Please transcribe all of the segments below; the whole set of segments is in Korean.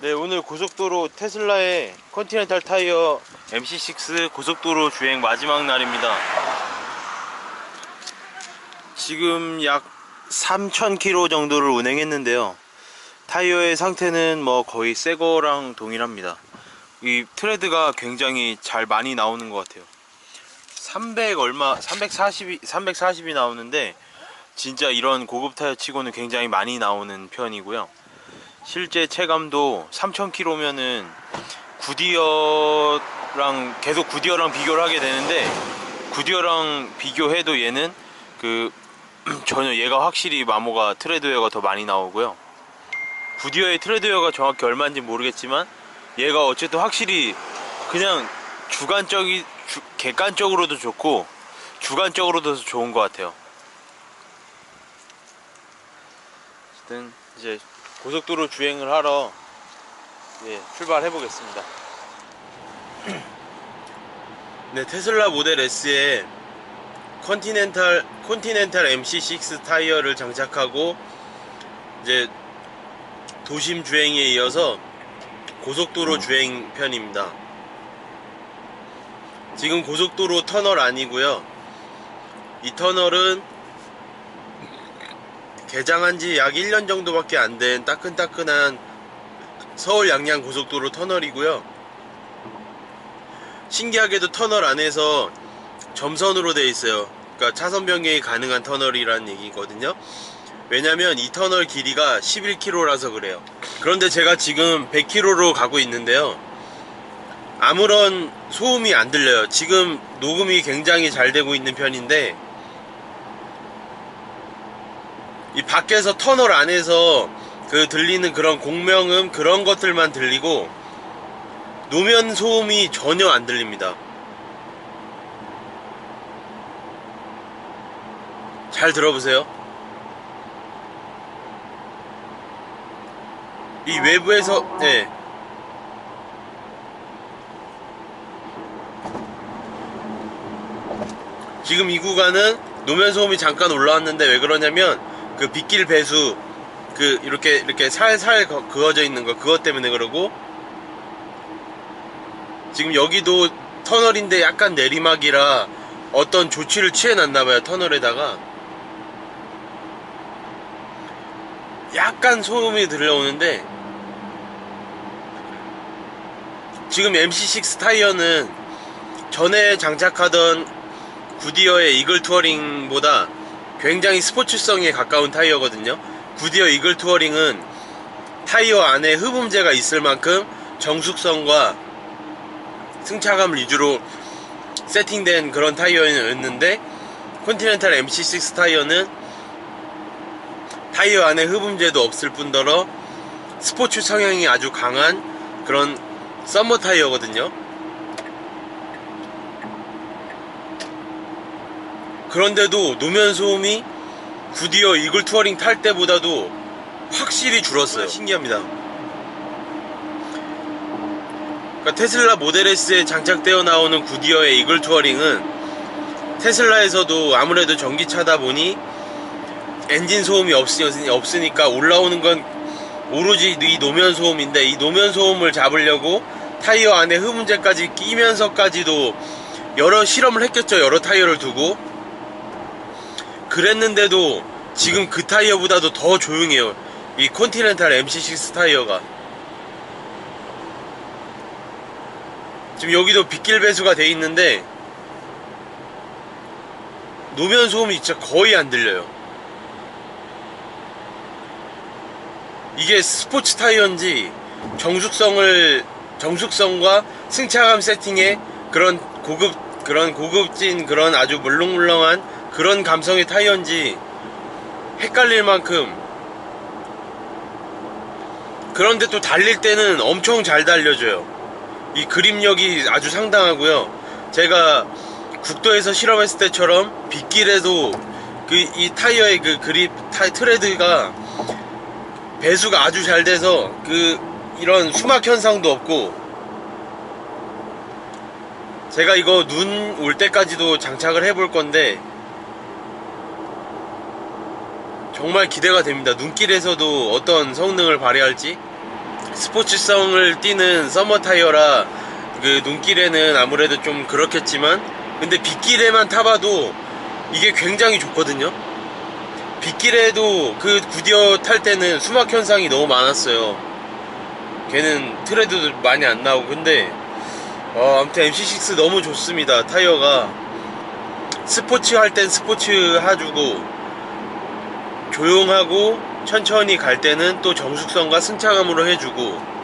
네 오늘 고속도로 테슬라의 컨티넨탈 타이어 MC6 고속도로 주행 마지막 날입니다. 지금 약 3,000km 정도를 운행했는데요. 타이어의 상태는 뭐 거의 새 거랑 동일합니다. 이 트레드가 굉장히 잘 많이 나오는 것 같아요. 300 얼마 340이 340이 나오는데 진짜 이런 고급 타이어 치고는 굉장히 많이 나오는 편이고요 실제 체감도 3000km면은 구디어랑 계속 구디어랑 비교를 하게 되는데 구디어랑 비교해도 얘는 그 전혀 얘가 확실히 마모가 트레드웨어가 더 많이 나오고요. 구디어의 트레드웨어가 정확히 얼마인지 모르겠지만 얘가 어쨌든 확실히 그냥 주관적이 주- 객관적으로도 좋고 주관적으로도 좋은 것 같아요. 어쨌든 이제 고속도로 주행을 하러 예, 출발해 보겠습니다. 네, 테슬라 모델 S에 컨티넨탈 컨티넨탈 MC6 타이어를 장착하고 이제 도심 주행에 이어서 고속도로 주행 편입니다. 지금 고속도로 터널 아니고요. 이 터널은 개장한 지 약 1년 정도밖에 안 된 따끈따끈한 서울 양양 고속도로 터널이고요. 신기하게도 터널 안에서 점선으로 되어 있어요. 그러니까 차선 변경이 가능한 터널이라는 얘기거든요. 왜냐면 이 터널 길이가 11km라서 그래요. 그런데 제가 지금 100km로 가고 있는데요. 아무런 소음이 안 들려요. 지금 녹음이 굉장히 잘 되고 있는 편인데 이 밖에서 터널 안에서 그 들리는 그런 공명음 그런 것들만 들리고 노면 소음이 전혀 안 들립니다. 잘 들어보세요. 이 외부에서 네. 지금 이 구간은 노면 소음이 잠깐 올라왔는데 왜 그러냐면 그 빗길 배수 그 이렇게 이렇게 살살 거- 그어져 있는 거 그것 때문에 그러고 지금 여기도 터널인데 약간 내리막이라 어떤 조치를 취해 놨나 봐요 터널에다가. 약간 소음이 들려오는데 지금 MC6 타이어는 전에 장착하던 구디어의 이글 투어링보다 굉장히 스포츠성에 가까운 타이어거든요. 구디어 이글 투어링은 타이어 안에 흡음재가 있을 만큼 정숙성과 승차감 위주로 세팅된 그런 타이어였는데 컨티넨탈 MC6 타이어는 타이어 안에 흡음재도 없을 뿐더러 스포츠 성향이 아주 강한 그런 썸머 타이어거든요. 그런데도 노면 소음이 구디어 이글 투어링 탈 때보다도 확실히 줄었어요. 신기합니다. 그러니까 테슬라 모델 S에 장착되어 나오는 구디어의 이글 투어링은 테슬라에서도 아무래도 전기차다 보니 엔진 소음이 없으니, 없으니까 올라오는 건 오로지 이 노면 소음인데 이 노면 소음을 잡으려고 타이어 안에 흡음재까지 끼면서까지도 여러 실험을 했겠죠. 여러 타이어를 두고 그랬는데도 지금 그 타이어보다도 더 조용해요. 이 컨티넨탈 MC6 타이어가. 지금 여기도 빗길 배수가 돼 있는데 노면 소음이 진짜 거의 안 들려요. 이게 스포츠 타이어인지 정숙성을 정숙성과 승차감 세팅에 그런 고급 그런 고급진 그런 아주 물렁물렁한 그런 감성의 타이어인지 헷갈릴 만큼 그런데 또 달릴 때는 엄청 잘 달려줘요. 이 그립력이 아주 상당하고요. 제가 국도에서 실험했을 때처럼 빗길에도 그 이 타이어의 그 그립 타 트레드가 배수가 아주 잘 돼서 그 이런 수막 현상도 없고 제가 이거 눈 올 때까지도 장착을 해볼 건데 정말 기대가 됩니다. 눈길에서도 어떤 성능을 발휘할지 스포츠성을 띠는 서머 타이어라 그 눈길에는 아무래도 좀 그렇겠지만 근데 빗길에만 타봐도 이게 굉장히 좋거든요. 빗길에도 그 구디어 탈 때는 수막 현상이 너무 많았어요. 걔는 트레드도 많이 안 나오고 근데 어, 아무튼 MC6 너무 좋습니다. 타이어가 스포츠 할 땐 스포츠 해주고 조용하고 천천히 갈 때는 또 정숙성과 승차감으로 해주고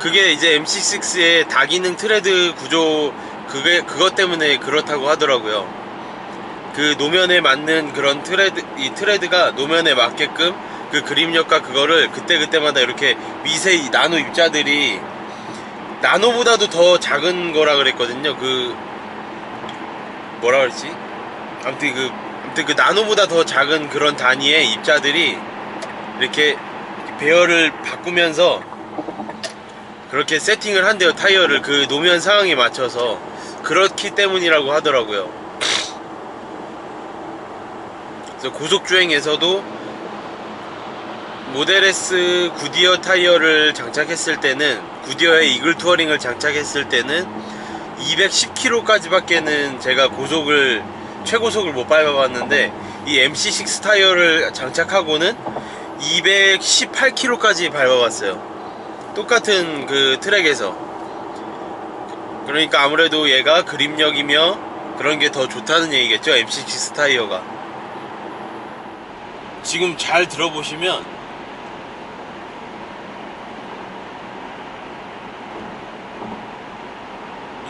그게 이제 MC6의 다기능 트레드 구조 그게 그것 때문에 그렇다고 하더라고요. 그 노면에 맞는 그런 트레드 이 트레드가 노면에 맞게끔 그 그립력과 그거를 그때 그때마다 이렇게 미세 나노 입자들이 나노보다도 더 작은 거라 그랬거든요. 그 뭐라 그랬지? 아무튼 그 그 나노보다 더 작은 그런 단위의 입자들이 이렇게 배열을 바꾸면서 그렇게 세팅을 한대요 타이어를 그 노면 상황에 맞춰서 그렇기 때문이라고 하더라고요. 그래서 고속 주행에서도 모델 S 구디어 타이어를 장착했을 때는 구디어의 이글 투어링을 장착했을 때는 210km까지 밖에는 제가 고속을 최고속을 못 밟아봤는데 이 MC6 타이어를 장착하고는 218km까지 밟아봤어요. 똑같은 그 트랙에서 그러니까 아무래도 얘가 그립력이며 그런 게 더 좋다는 얘기겠죠 MC6 타이어가 지금 잘 들어보시면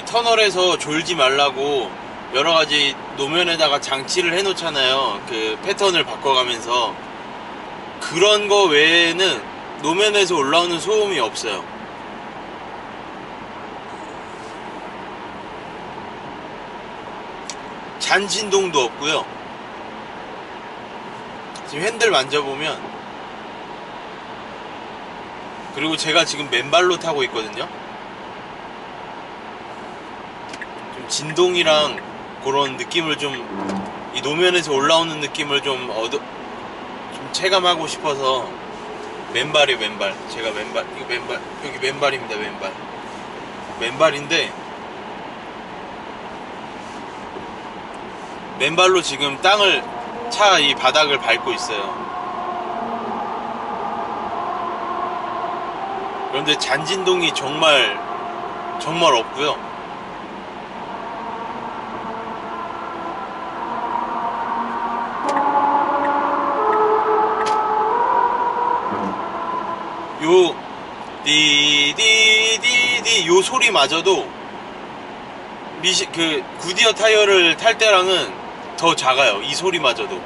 이 터널에서 졸지 말라고 여러 가지 노면에다가 장치를 해 놓잖아요. 그 패턴을 바꿔가면서 그런 거 외에는 노면에서 올라오는 소음이 없어요. 잔 진동도 없고요. 지금 핸들 만져보면 그리고 제가 지금 맨발로 타고 있거든요. 좀 진동이랑 그런 느낌을 좀 이 노면에서 올라오는 느낌을 좀 얻어 좀 체감하고 싶어서 맨발이 맨발. 제가 맨발 이거 맨발 여기 맨발입니다 맨발. 맨발인데 맨발로 지금 땅을 차 이 바닥을 밟고 있어요. 그런데 잔진동이 정말 정말 없고요 요 디디디디 요 소리마저도 미시 그 구디어 타이어를 탈 때랑은 더 작아요. 이 소리마저도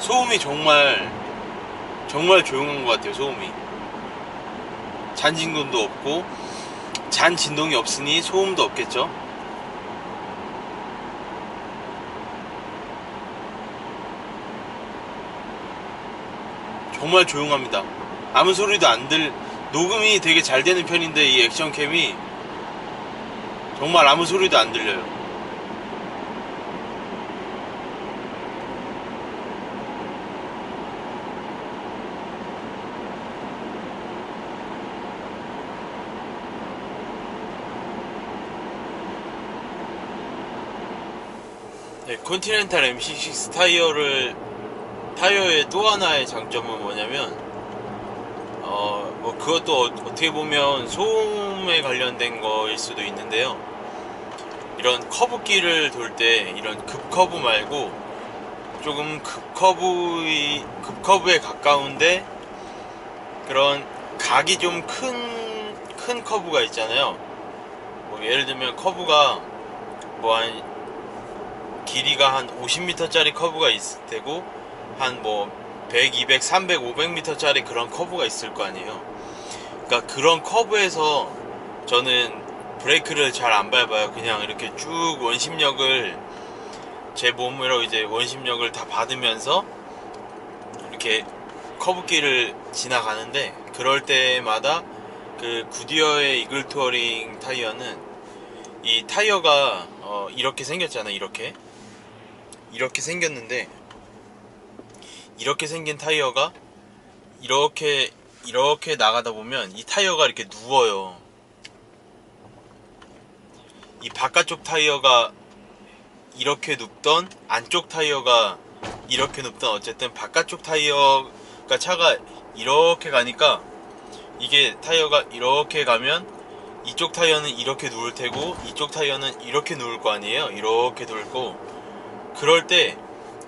소음이 정말 정말 조용한 것 같아요. 소음이 잔 진동도 없고 잔 진동이 없으니 소음도 없겠죠. 정말 조용합니다. 아무 소리도 안 들, 녹음이 되게 잘 되는 편인데 이 액션캠이 정말 아무 소리도 안 들려요. 네, 컨티넨탈 MC6 타이어를 타이어의 또 하나의 장점은 뭐냐면 어 뭐 그것도 어- 어떻게 보면 소음에 관련된 거일 수도 있는데요. 이런 커브길을 돌 때 이런 급커브 말고 조금 급커브의 급커브에 가까운데 그런 각이 좀 큰 큰 커브가 있잖아요. 뭐 예를 들면 커브가 뭐 한 길이가 한 50m짜리 커브가 있을 테고 한뭐 100, 200, 300, 500m짜리 그런 커브가 있을 거 아니에요. 그러니까 그런 커브에서 저는 브레이크를 잘 안 밟아요. 그냥 이렇게 쭉 원심력을 제 몸으로 이제 원심력을 다 받으면서 이렇게 커브길을 지나가는데 그럴 때마다 그 구디어의 이글 투어링 타이어는 이 타이어가 어 이렇게 생겼잖아요. 이렇게 이렇게 생겼는데 이렇게 생긴 타이어가 이렇게 이렇게 나가다 보면 이 타이어가 이렇게 누워요. 이 바깥쪽 타이어가 이렇게 눕던 안쪽 타이어가 이렇게 눕던 어쨌든 바깥쪽 타이어가 차가 이렇게 가니까 이게 타이어가 이렇게 가면 이쪽 타이어는 이렇게 누울 테고 이쪽 타이어는 이렇게 누울 거 아니에요 이렇게 누울 거 그럴 때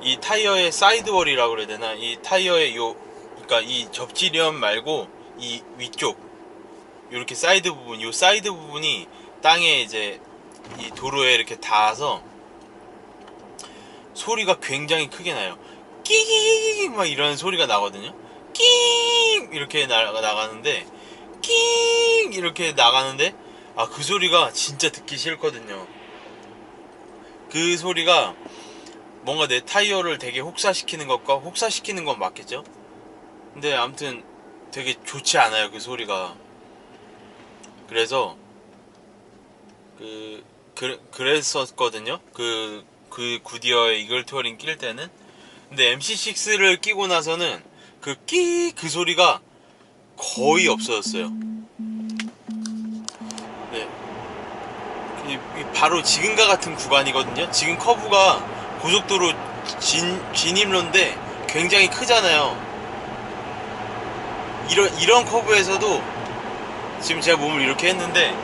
이 타이어의 사이드월이라고 그래야 되나 이 타이어의 요 그러니까 이 접지련 말고 이 위쪽 이렇게 사이드 부분 요 사이드 부분이 땅에 이제 이 도로에 이렇게 닿아서 소리가 굉장히 크게 나요. 끼익 막 이런 소리가 나거든요. 끼익 이렇게 나, 나가는데 끼익 이렇게 나가는데 아 그 소리가 진짜 듣기 싫거든요. 그 소리가 뭔가 내 타이어를 되게 혹사시키는 것과 혹사시키는 건 맞겠죠? 근데 아무튼 되게 좋지 않아요 그 소리가. 그래서 그, 그 그랬었거든요. 그, 그 구디어의 이글 투어링 낄 때는. 근데 MC6를 끼고 나서는 그끼그 소리가 거의 없어졌어요. 네. 바로 지금과 같은 구간이거든요. 지금 커브가 고속도로 진, 진입로인데 굉장히 크잖아요. 이런, 이런 커브에서도 지금 제가 몸을 이렇게 했는데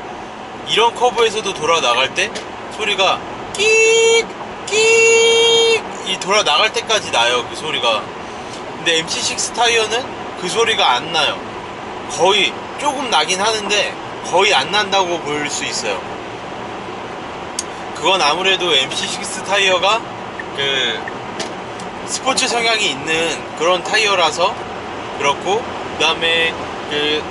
이런 커브에서도 돌아 나갈 때 소리가 끼익 끼익 이 돌아 나갈 때까지 나요 그 소리가. 근데 MC6 타이어는 그 소리가 안 나요. 거의 조금 나긴 하는데 거의 안 난다고 볼 수 있어요. 그건 아무래도 MC6 타이어가 그 스포츠 성향이 있는 그런 타이어라서 그렇고 그 다음에 그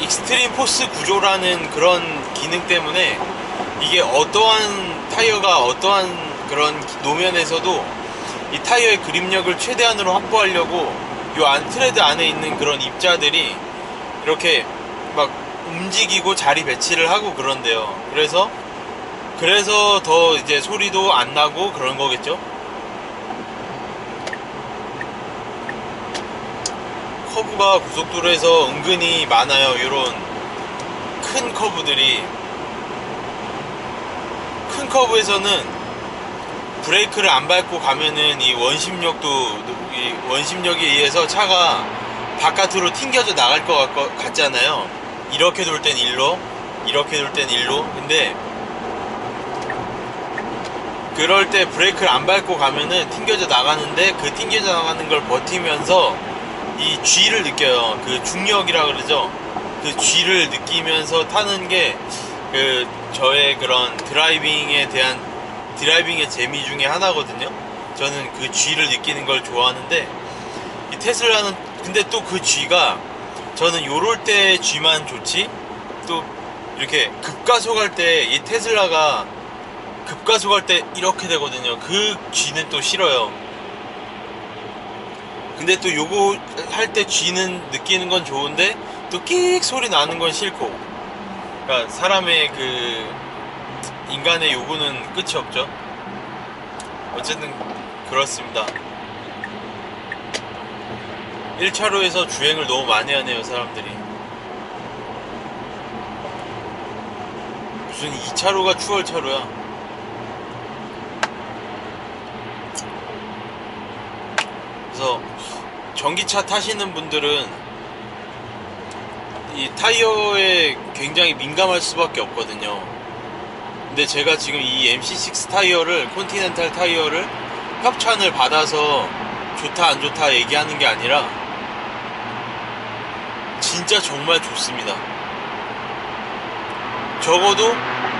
익스트림 포스 구조라는 그런 기능 때문에 이게 어떠한 타이어가 어떠한 그런 노면에서도 이 타이어의 그립력을 최대한으로 확보하려고 요안 트레드 안에 있는 그런 입자들이 이렇게 막 움직이고 자리 배치를 하고 그런데요. 그래서 그래서 더 이제 소리도 안 나고 그런 거겠죠. 커브가 고속도로에서 은근히 많아요. 이런 큰 커브들이 큰 커브에서는 브레이크를 안 밟고 가면은 이 원심력도 이 원심력에 의해서 차가 바깥으로 튕겨져 나갈 것 같, 같잖아요. 이렇게 돌 땐 일로, 이렇게 돌 땐 일로. 근데 그럴 때 브레이크를 안 밟고 가면은 튕겨져 나가는데 그 튕겨져 나가는 걸 버티면서 이 G를 느껴요. 그 중력이라 그러죠. 그 G를 느끼면서 타는 게 그 저의 그런 드라이빙에 대한 드라이빙의 재미 중에 하나거든요. 저는 그 G를 느끼는 걸 좋아하는데 이 테슬라는 근데 또 그 G가 저는 요럴 때 G만 좋지 또 이렇게 급가속할 때 이 테슬라가 급가속 할 때 이렇게 되거든요. 그 G는 또 싫어요. 근데 또 요거 할 때 G는 느끼는 건 좋은데 또 끽 소리 나는 건 싫고. 그러니까 사람의 그 인간의 요구는 끝이 없죠. 어쨌든 그렇습니다. 1차로에서 주행을 너무 많이 하네요 사람들이. 무슨 2차로가 추월차로야 그래서 전기차 타시는 분들은 이 타이어에 굉장히 민감할 수밖에 없거든요. 근데 제가 지금 이 MC6 타이어를 콘티넨탈 타이어를 협찬을 받아서 좋다 안 좋다 얘기하는 게 아니라 진짜 정말 좋습니다. 적어도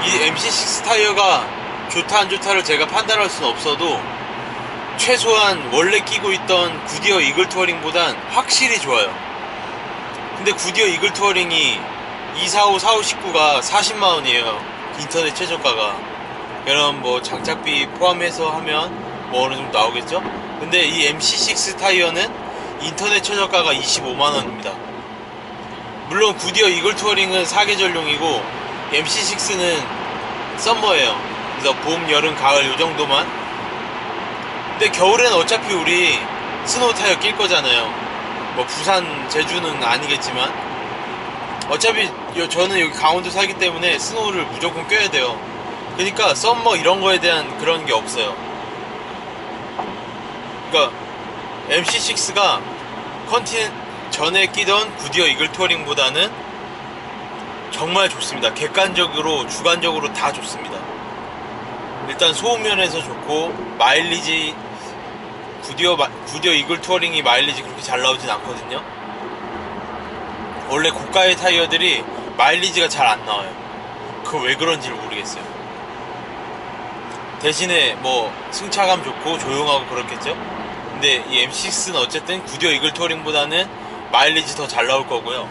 이 MC6 타이어가 좋다 안 좋다를 제가 판단할 수는 없어도 최소한 원래 끼고 있던 구디어 이글 투어링보단 확실히 좋아요. 근데 구디어 이글 투어링이 245, 45, 19가 40만원이에요. 인터넷 최저가가. 그럼 뭐 장착비 포함해서 하면 뭐 어느 정도 나오겠죠? 근데 이 MC6 타이어는 인터넷 최저가가 25만원입니다. 물론 구디어 이글 투어링은 사계절용이고 MC6는 썸머예요. 그래서 봄, 여름, 가을 요 정도만 근데 겨울엔 어차피 우리 스노우 타이어 낄 거잖아요. 뭐 부산 제주는 아니겠지만. 어차피 요- 저는 여기 강원도 살기 때문에 스노우를 무조건 껴야 돼요. 그러니까 썸머 이런 거에 대한 그런 게 없어요. 그러니까 MC6가 컨티넨 전에 끼던 구디어 이글 투어링보다는 정말 좋습니다. 객관적으로 주관적으로 다 좋습니다. 일단 소음면에서 좋고 마일리지 구디어 마- 구디어 이글 투어링이 마일리지 그렇게 잘 나오진 않거든요. 원래 고가의 타이어들이 마일리지가 잘 안 나와요. 그 왜 그런지 모르겠어요. 대신에 뭐 승차감 좋고 조용하고 그렇겠죠. 근데 이 M6는 어쨌든 구디어 이글 투어링보다는 마일리지 더 잘 나올 거고요.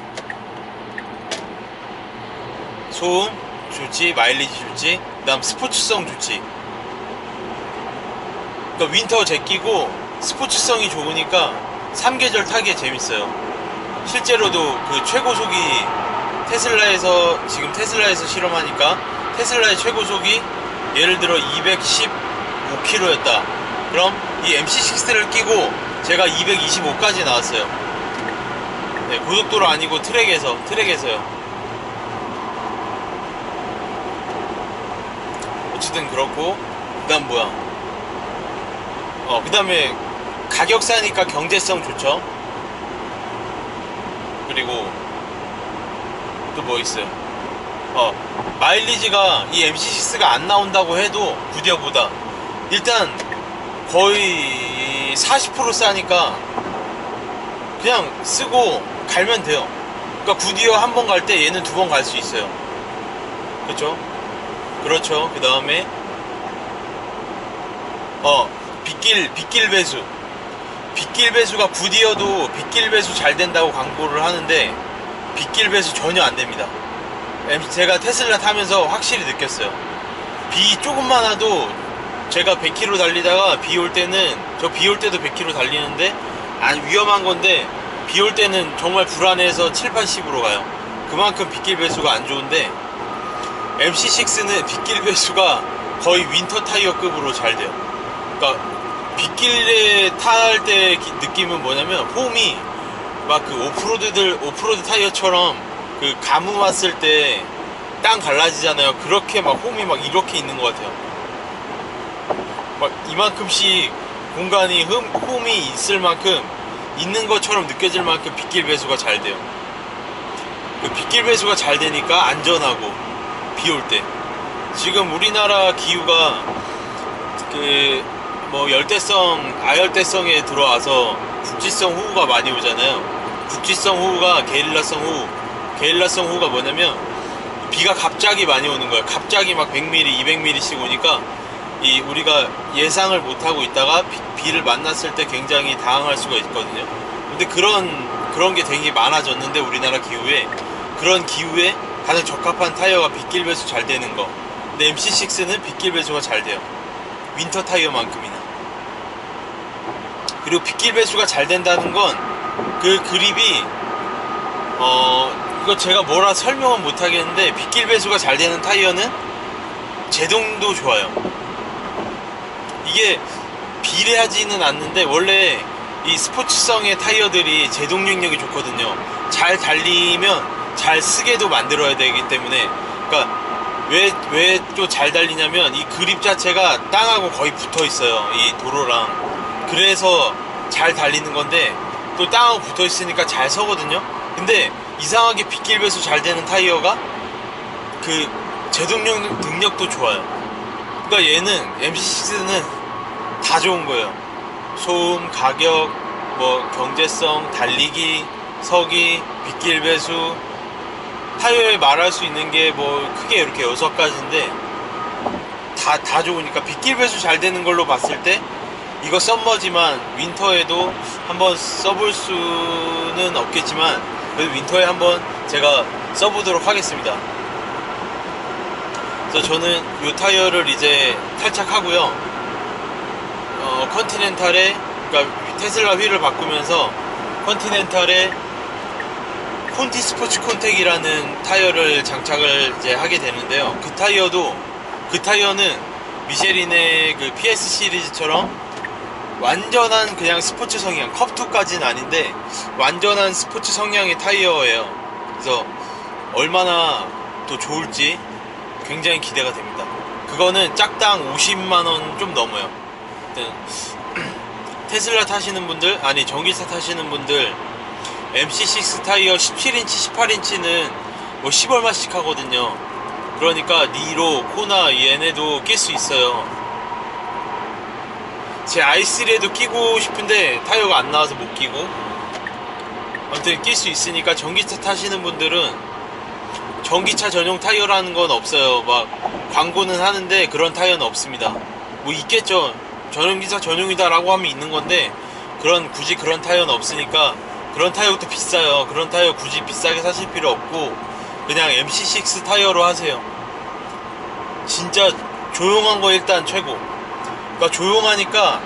소음 좋지, 마일리지 좋지, 그 다음 스포츠성 좋지. 그러니까 윈터 제끼고 스포츠성이 좋으니까 3계절 타기에 재밌어요. 실제로도 그 최고속이 테슬라에서 지금 테슬라에서 실험하니까 테슬라의 최고속이 예를 들어 215km였다. 그럼 이 MC6를 끼고 제가 225까지 나왔어요. 네, 고속도로 아니고 트랙에서 트랙에서요. 어쨌든 그렇고 그다음 뭐야? 어 그다음에 가격 싸니까 경제성 좋죠. 그리고 또 뭐 있어요? 어 마일리지가 이 MC6가 안 나온다고 해도 구디어보다 일단 거의 40% 싸니까 그냥 쓰고 갈면 돼요. 그러니까 구디어 한 번 갈 때 얘는 두 번 갈 수 있어요. 그렇죠? 그렇죠. 그 다음에 어 빗길 빗길 배수 빗길 배수가 구디어도 빗길 배수 잘 된다고 광고를 하는데 빗길 배수 전혀 안 됩니다. 제가 테슬라 타면서 확실히 느꼈어요. 비 조금만 와도 제가 100km 달리다가 비 올 때는 저 비 올 때도 100km 달리는데 안 위험한 건데 비 올 때는 정말 불안해서 7, 80으로 가요. 그만큼 빗길 배수가 안 좋은데 MC6는 빗길 배수가 거의 윈터 타이어급으로 잘 돼요. 그러니까 빗길에 탈 때 느낌은 뭐냐면 홈이 막 그 오프로드들 오프로드 타이어처럼 그 가뭄 왔을 때 땅 갈라지잖아요. 그렇게 막 홈이 막 이렇게 있는 것 같아요. 막 이만큼씩 공간이 흠, 홈이 있을 만큼 있는 것처럼 느껴질 만큼 빗길 배수가 잘 돼요. 그 빗길 배수가 잘 되니까 안전하고 비 올 때. 지금 우리나라 기후가 그 뭐 열대성, 아열대성에 들어와서 국지성 호우가 많이 오잖아요. 국지성 호우가 게릴라성 호우. 게릴라성 호우가 뭐냐면 비가 갑자기 많이 오는 거예요. 갑자기 막 100mm, 200mm씩 오니까 이 우리가 예상을 못 하고 있다가 비, 를 만났을 때 굉장히 당황할 수가 있거든요. 근데 그런 그런 게 되게 많아졌는데 우리나라 기후에 그런 기후에 가장 적합한 타이어가 빗길 배수 잘 되는 거. 근데 MC6는 빗길 배수가 잘 돼요. 윈터 타이어만큼이나. 그리고 빗길 배수가 잘 된다는 건 그 그립이 어 이거 제가 뭐라 설명은 못 하겠는데 빗길 배수가 잘 되는 타이어는 제동도 좋아요. 이게 비례하지는 않는데 원래 이 스포츠성의 타이어들이 제동 능력이 좋거든요. 잘 달리면 잘 쓰게도 만들어야 되기 때문에 그러니까 왜 왜 또 잘 달리냐면 이 그립 자체가 땅하고 거의 붙어 있어요. 이 도로랑 그래서 잘 달리는 건데 또 땅하고 붙어 있으니까 잘 서거든요. 근데 이상하게 빗길 배수 잘 되는 타이어가 그 제동력 능력도 좋아요. 그러니까 얘는 MC6는 다 좋은 거예요. 소음, 가격, 뭐 경제성, 달리기, 서기, 빗길 배수 타이어에 말할 수 있는 게 뭐 크게 이렇게 여섯 가지인데 다 다 좋으니까 빗길 배수 잘 되는 걸로 봤을 때 이거 썸머지만 윈터에도 한번 써볼 수는 없겠지만 그래도 윈터에 한번 제가 써보도록 하겠습니다. 그래서 저는 이 타이어를 이제 탈착하고요. 어, 컨티넨탈에 그러니까 테슬라 휠을 바꾸면서 컨티넨탈에 콘티 스포츠 콘텍이라는 타이어를 장착을 이제 하게 되는데요. 그 타이어도 그 타이어는 미쉐린의 그 PS 시리즈처럼 완전한 그냥 스포츠 성향 컵2까지는 아닌데 완전한 스포츠 성향의 타이어예요. 그래서 얼마나 또 좋을지 굉장히 기대가 됩니다. 그거는 짝당 50만원 좀 넘어요. 테슬라 타시는 분들 아니 전기차 타시는 분들 MC6 타이어 17인치 18인치는 뭐 10얼마씩 하거든요. 그러니까 니로 코나 얘네도 낄 수 있어요 제 i3에도 끼고 싶은데 타이어가 안 나와서 못 끼고. 아무튼 낄 수 있으니까 전기차 타시는 분들은 전기차 전용 타이어라는 건 없어요. 막 광고는 하는데 그런 타이어는 없습니다. 뭐 있겠죠. 전용기차 전용이다 라고 하면 있는 건데 그런 굳이 그런 타이어는 없으니까 그런 타이어도 비싸요. 그런 타이어 굳이 비싸게 사실 필요 없고 그냥 MC6 타이어로 하세요. 진짜 조용한 거 일단 최고 그러니까 조용하니까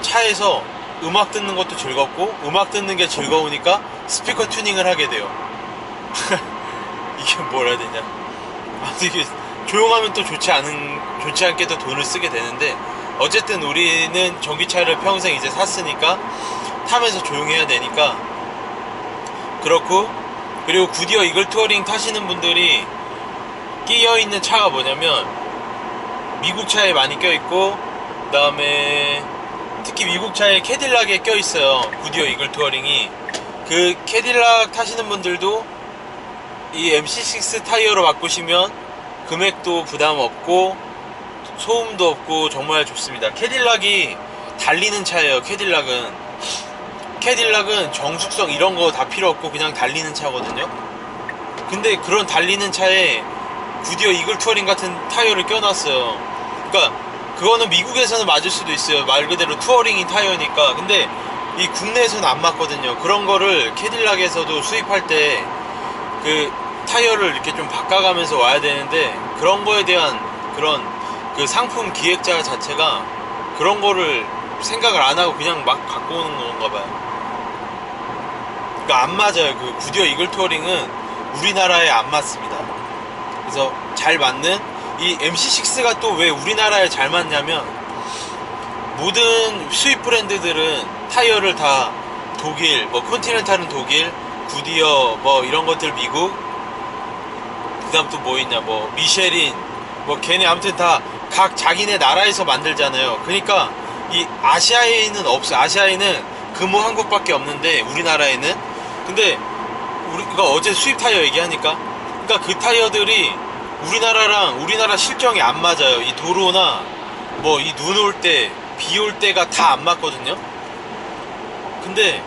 차에서 음악 듣는 것도 즐겁고 음악 듣는 게 즐거우니까 스피커 튜닝을 하게 돼요. 이게 뭐라 해야 되냐. 아 이게 조용하면 또 좋지 않은 좋지 않게 또 돈을 쓰게 되는데 어쨌든 우리는 전기차를 평생 이제 샀으니까 타면서 조용해야 되니까 그렇고 그리고 구디어 이글 투어링 타시는 분들이 끼어 있는 차가 뭐냐면 미국 차에 많이 껴 있고 그 다음에 특히 미국 차에 캐딜락에 껴 있어요. 구디어 이글 투어링이. 그 캐딜락 타시는 분들도 이 MC6 타이어로 바꾸시면 금액도 부담 없고 소음도 없고 정말 좋습니다. 캐딜락이 달리는 차예요 캐딜락은. 캐딜락은 정숙성 이런 거 다 필요 없고 그냥 달리는 차거든요. 근데 그런 달리는 차에 구디어 이글 투어링 같은 타이어를 껴놨어요. 그러니까 그거는 미국에서는 맞을 수도 있어요. 말 그대로 투어링인 타이어니까. 근데 이 국내에서는 안 맞거든요. 그런 거를 캐딜락에서도 수입할 때 그 타이어를 이렇게 좀 바꿔가면서 와야 되는데 그런 거에 대한 그런 그 상품 기획자 자체가 그런 거를 생각을 안 하고 그냥 막 갖고 오는 건가 봐요. 그러니까 안 맞아요. 그 구디어 이글 투어링은 우리나라에 안 맞습니다 그래서 잘 맞는 이 MC6가 또 왜 우리나라에 잘 맞냐면 모든 수입 브랜드들은 타이어를 다 독일, 뭐 컨티넨탈은 독일, 구디어 뭐 이런 것들 미국, 그다음 또 뭐 있냐 뭐 미쉐린, 뭐 걔네 아무튼 다 각 자기네 나라에서 만들잖아요. 그러니까 이 아시아에는 없어. 아시아에는 금호 한국밖에 없는데 우리나라에는 근데 우리가 어제 수입 타이어 얘기하니까 그러니까 그 타이어들이 우리나라랑 우리나라 실정이 안 맞아요. 이 도로나 뭐 이 눈 올 때, 비 올 때가 다 안 맞거든요. 근데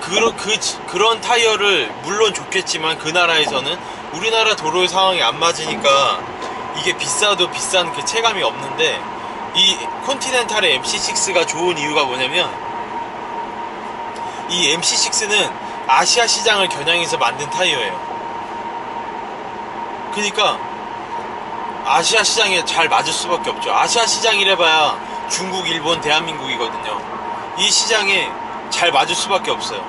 그런 그 그런 타이어를 물론 좋겠지만 그 나라에서는 우리나라 도로의 상황이 안 맞으니까 이게 비싸도 비싼 그 체감이 없는데 이 컨티넨탈의 MC6가 좋은 이유가 뭐냐면 이 MC6는 아시아 시장을 겨냥해서 만든 타이어예요. 그러니까 아시아 시장에 잘 맞을 수밖에 없죠. 아시아 시장이래봐야 중국, 일본, 대한민국이거든요. 이 시장에 잘 맞을 수밖에 없어요.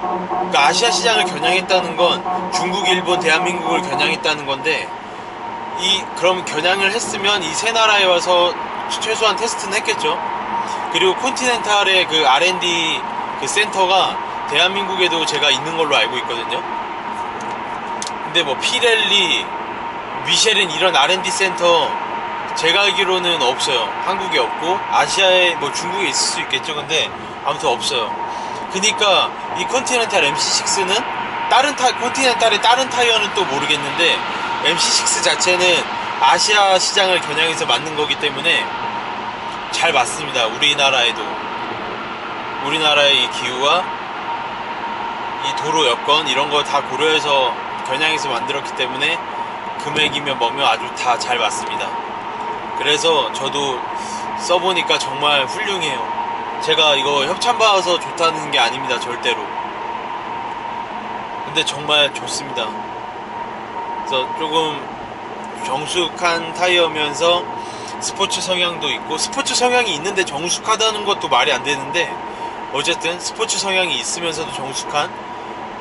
그러니까 아시아 시장을 겨냥했다는 건 중국, 일본, 대한민국을 겨냥했다는 건데 이 그럼 겨냥을 했으면 이 세 나라에 와서 최소한 테스트는 했겠죠. 그리고 콘티넨탈의 그 R&D 그 센터가 대한민국에도 제가 있는 걸로 알고 있거든요. 근데 뭐 피렐리, 미쉐린 이런 R&D 센터 제가 알기로는 없어요. 한국에 없고 아시아에 뭐 중국에 있을 수 있겠죠. 근데 아무튼 없어요. 그러니까 이 컨티넨탈 MC6는 다른 타 컨티넨탈의 다른 타이어는 또 모르겠는데 MC6 자체는 아시아 시장을 겨냥해서 만든 거기 때문에 잘 맞습니다. 우리나라에도 우리나라의 이 기후와 이 도로 여건 이런 거 다 고려해서 겨냥해서 만들었기 때문에 금액이며 뭐며 아주 다 잘 맞습니다. 그래서 저도 써보니까 정말 훌륭해요. 제가 이거 협찬받아서 좋다는 게 아닙니다. 절대로. 근데 정말 좋습니다. 그래서 조금 정숙한 타이어면서 스포츠 성향도 있고 스포츠 성향이 있는데 정숙하다는 것도 말이 안 되는데 어쨌든 스포츠 성향이 있으면서도 정숙한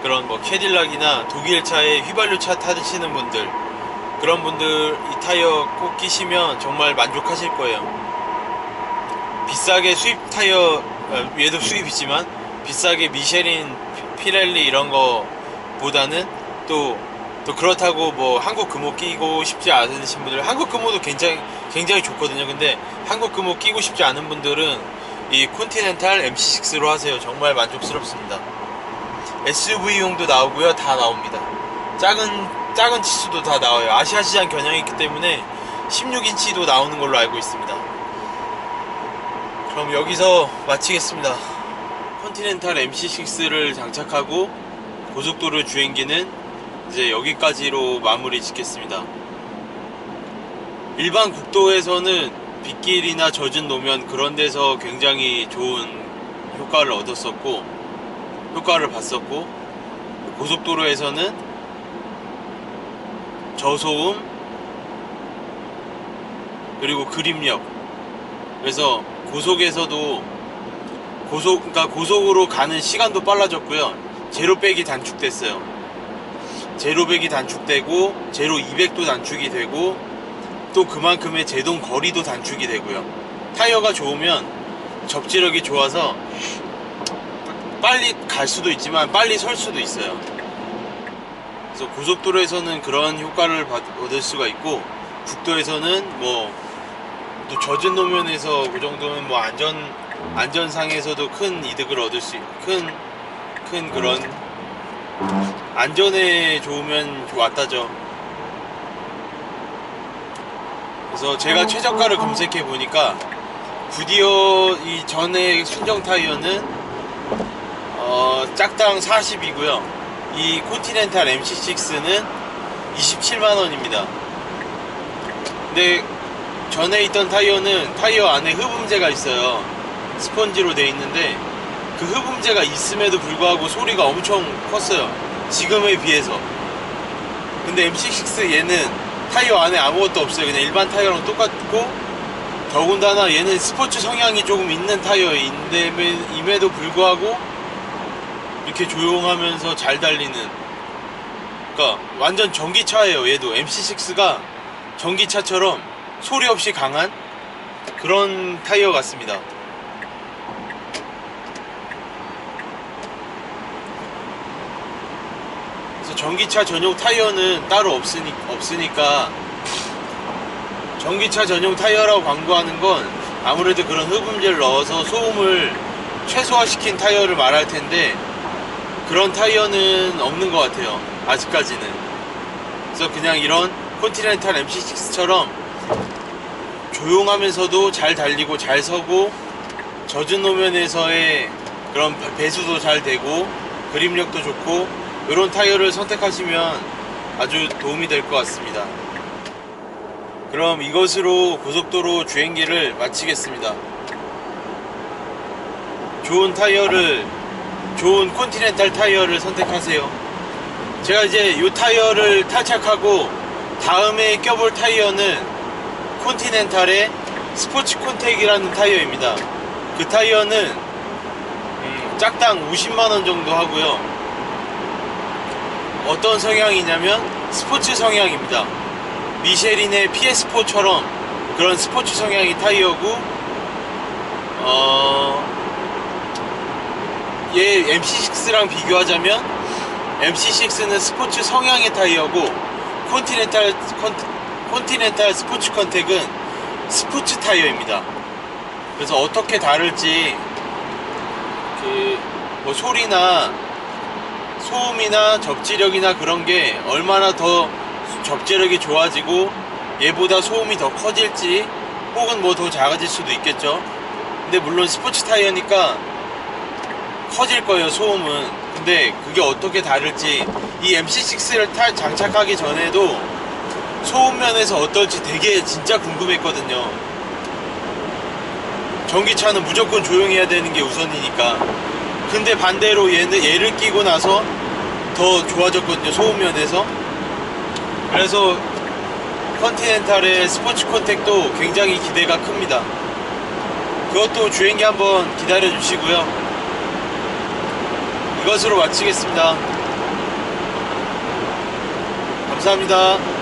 그런 뭐 캐딜락이나 독일 차에 휘발유 차 타시는 분들 그런 분들 이 타이어 꼭 끼시면 정말 만족하실 거예요. 비싸게 수입 타이어 어, 얘도 수입이지만 비싸게 미쉐린 피- 피렐리 이런 거 보다는 또 또 그렇다고 뭐 한국 금호 끼고 싶지 않으신 분들 한국 금호도 굉장히 굉장히 좋거든요. 근데 한국 금호 끼고 싶지 않은 분들은 이 콘티넨탈 MC6로 하세요. 정말 만족스럽습니다. SUV용도 나오고요. 다 나옵니다. 작은 작은 치수도 다 나와요. 아시아 시장 겨냥이 있기 때문에 16인치도 나오는 걸로 알고 있습니다. 그럼 여기서 마치겠습니다. 컨티넨탈 MC6를 장착하고 고속도로 주행기는 이제 여기까지로 마무리 짓겠습니다. 일반 국도에서는 빗길이나 젖은 노면 그런 데서 굉장히 좋은 효과를 얻었었고 효과를 봤었고 고속도로에서는 저소음 그리고 그립력. 그래서 고속에서도 고속 그러니까 고속으로 가는 시간도 빨라졌고요. 제로백이 단축됐어요. 제로백이 단축되고 제로 200도 단축이 되고 또 그만큼의 제동 거리도 단축이 되고요. 타이어가 좋으면 접지력이 좋아서 빨리 갈 수도 있지만 빨리 설 수도 있어요 그래서 고속도로에서는 그런 효과를 받, 얻을 수가 있고 국도에서는 뭐 또 젖은 노면에서 그 정도면 뭐 안전 안전상에서도 큰 이득을 얻을 수 큰큰 그런 안전에 좋으면 좋았다죠. 그래서 제가 최저가를 검색해 보니까 구디어 이 전에 순정 타이어는 어, 짝당 40이고요. 이 콘티넨탈 MC6는 27만 원입니다. 근데 전에 있던 타이어는 타이어 안에 흡음재가 있어요. 스펀지로 돼 있는데 그 흡음재가 있음에도 불구하고 소리가 엄청 컸어요. 지금에 비해서. 근데 MC6 얘는 타이어 안에 아무것도 없어요. 그냥 일반 타이어랑 똑같고 더군다나 얘는 스포츠 성향이 조금 있는 타이어인데 임에도 불구하고 이렇게 조용하면서 잘 달리는 그러니까 완전 전기차예요. 얘도 MC6가 전기차처럼 소리 없이 강한 그런 타이어 같습니다. 그래서 전기차 전용 타이어는 따로 없으니, 없으니까 전기차 전용 타이어라고 광고하는 건 아무래도 그런 흡음재를 넣어서 소음을 최소화시킨 타이어를 말할 텐데 그런 타이어는 없는 것 같아요. 아직까지는. 그래서 그냥 이런 콘티넨탈 MC6처럼 조용하면서도 잘 달리고 잘 서고 젖은 노면에서의 그런 배수도 잘 되고 그립력도 좋고 이런 타이어를 선택하시면 아주 도움이 될 것 같습니다. 그럼 이것으로 고속도로 주행기를 마치겠습니다. 좋은 타이어를 좋은 콘티넨탈 타이어를 선택하세요. 제가 이제 이 타이어를 탈착하고 다음에 껴볼 타이어는 콘티넨탈의 스포츠 콘택이라는 타이어입니다. 그 타이어는 음, 짝당 50만원 정도 하고요. 어떤 성향이냐면 스포츠 성향입니다. 미쉐린의 PS4처럼 그런 스포츠 성향의 타이어고 어... 얘 MC6랑 비교하자면 MC6는 스포츠 성향의 타이어고 콘티넨탈 콘, 콘티 넨탈 스포츠 컨택은 스포츠 타이어입니다. 그래서 어떻게 다를지 그 뭐 소리나 소음이나 접지력이나 그런 게 얼마나 더 접지력이 좋아지고 얘보다 소음이 더 커질지 혹은 뭐 더 작아질 수도 있겠죠. 근데 물론 스포츠 타이어니까 커질 거예요 소음은. 근데 그게 어떻게 다를지 이 MC6를 탈 장착하기 전에도 소음 면에서 어떨지 되게 진짜 궁금했거든요. 전기차는 무조건 조용해야 되는 게 우선이니까. 근데 반대로 얘는 얘를 끼고 나서 더 좋아졌거든요. 소음 면에서. 그래서 컨티넨탈의 스포츠 컨택도 굉장히 기대가 큽니다. 그것도 주행기 한번 기다려 주시고요. 이것으로 마치겠습니다. 감사합니다.